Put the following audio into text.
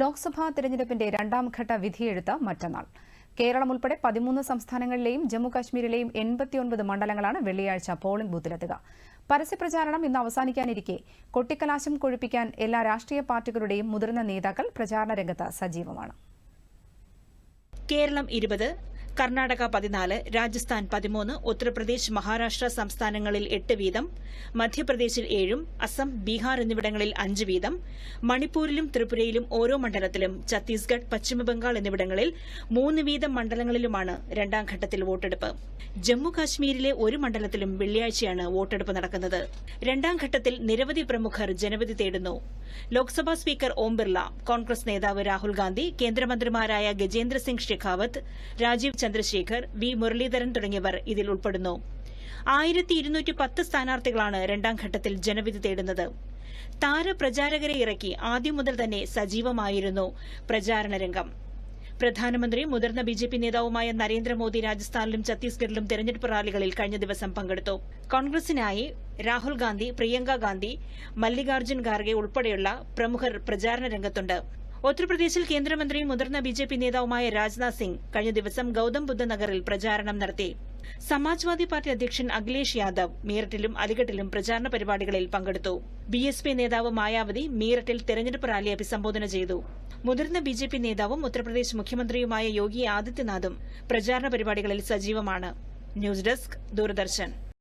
ലോക്സഭാ തെരഞ്ഞെടുപ്പിന്റെ രണ്ടാം ഘട്ട വിധിയെഴുത്ത് മറ്റന്നാൾ. കേരളം ഉൾപ്പെടെ പതിമൂന്ന് സംസ്ഥാനങ്ങളിലെയും ജമ്മുകാശ്മീരിലെയും എൺപത്തിയൊൻപത് മണ്ഡലങ്ങളാണ് വെള്ളിയാഴ്ച പോളിംഗ് ബൂത്തിലെത്തുക. പരസ്യപ്രചാരണം ഇന്ന് അവസാനിക്കാനിരിക്കെ. കൊട്ടിക്കലാശം കൊഴുപ്പിക്കാൻ എല്ലാ രാഷ്ട്രീയ പാർട്ടികളുടെയും മുതിർന്ന നേതാക്കൾ പ്രചാരണ രംഗത്ത് സജീവമാണ്. കേരളം ഇരുപത് കർണാടക പതിനാല് രാജസ്ഥാൻ പതിമൂന്ന് ഉത്തർപ്രദേശ് മഹാരാഷ്ട്ര സംസ്ഥാനങ്ങളിൽ എട്ട് വീതം മധ്യപ്രദേശിൽ ഏഴും അസം ബീഹാർ എന്നിവിടങ്ങളിൽ അഞ്ച് വീതം മണിപ്പൂരിലും ത്രിപുരയിലും ഓരോ മണ്ഡലത്തിലും ഛത്തീസ്ഗഡ് പശ്ചിമബംഗാൾ എന്നിവിടങ്ങളിൽ മൂന്ന് വീതം മണ്ഡലങ്ങളിലുമാണ് രണ്ടാം ഘട്ടത്തിൽ വോട്ടെടുപ്പ്. ജമ്മുകാശ്മീരിലെ ഒരു മണ്ഡലത്തിലും വെള്ളിയാഴ്ചയാണ് വോട്ടെടുപ്പ് നടക്കുന്നത്. രണ്ടാം ഘട്ടത്തിൽ നിരവധി പ്രമുഖർ ജനവിധി തേടുന്നു. ലോക്സഭാ സ്പീക്കർ ഓം ബിർള കോൺഗ്രസ് നേതാവ് രാഹുൽ ഗാന്ധി കേന്ദ്രമന്ത്രിമാരായ ഗജേന്ദ്ര സിംഗ് ഷെഖാവത്ത് രാജീവ് ചന്ദ്രശേഖർ വി. മുരളീധരൻ തുടങ്ങിയവർ ഇതിൽ ഉൾപ്പെടുന്നു. ആയിരത്തി ഇരുന്നൂറ്റി പത്ത് സ്ഥാനാർത്ഥികളാണ് രണ്ടാം ഘട്ടത്തിൽ ജനവിധി തേടുന്നത്. താരപ്രചാരകരെ ഇറക്കി ആദ്യം മുതൽ തന്നെ സജീവമായിരുന്നു പ്രചാരണ രംഗം പ്രധാനമന്ത്രി മുതിർന്ന ബി ജെ പി നേതാവുമായ നരേന്ദ്രമോദി രാജസ്ഥാനിലും ഛത്തീസ്ഗഡിലും തെരഞ്ഞെടുപ്പ് റാലികളിൽ കഴിഞ്ഞ ദിവസം പങ്കെടുത്തു. കോൺഗ്രസിനായി രാഹുൽ ഗാന്ധി പ്രിയങ്ക ഗാന്ധി മല്ലികാർജുൻ ഖാർഗെ ഉൾപ്പെടെയുള്ള പ്രമുഖർ പ്രചാരണ രംഗത്തുണ്ട്. ഉത്തർപ്രദേശിൽ കേന്ദ്രമന്ത്രിയും മുതിർന്ന ബി ജെ പി നേതാവുമായ രാജ്നാഥ് സിംഗ് കഴിഞ്ഞ ദിവസം ഗൌതം ബുദ്ധ നഗറിൽ പ്രചാരണം നടത്തി. സമാജ്വാദി പാർട്ടി അധ്യക്ഷൻ അഖിലേഷ് യാദവ് മീററ്റിലും അലിഗഡിലും പ്രചാരണ പരിപാടികളിൽ പങ്കെടുത്തു. ബി എസ് പി നേതാവ് മായാവതി മീററ്റിൽ തെരഞ്ഞെടുപ്പ് റാലി അഭിസംബോധന ചെയ്തു. മുതിർന്ന ബി ജെ പി നേതാവും ഉത്തർപ്രദേശ് മുഖ്യമന്ത്രിയുമായ യോഗി ആദിത്യനാഥും പ്രചാരണ പരിപാടികളിൽ സജീവമാണ്. News desk Doordarshan.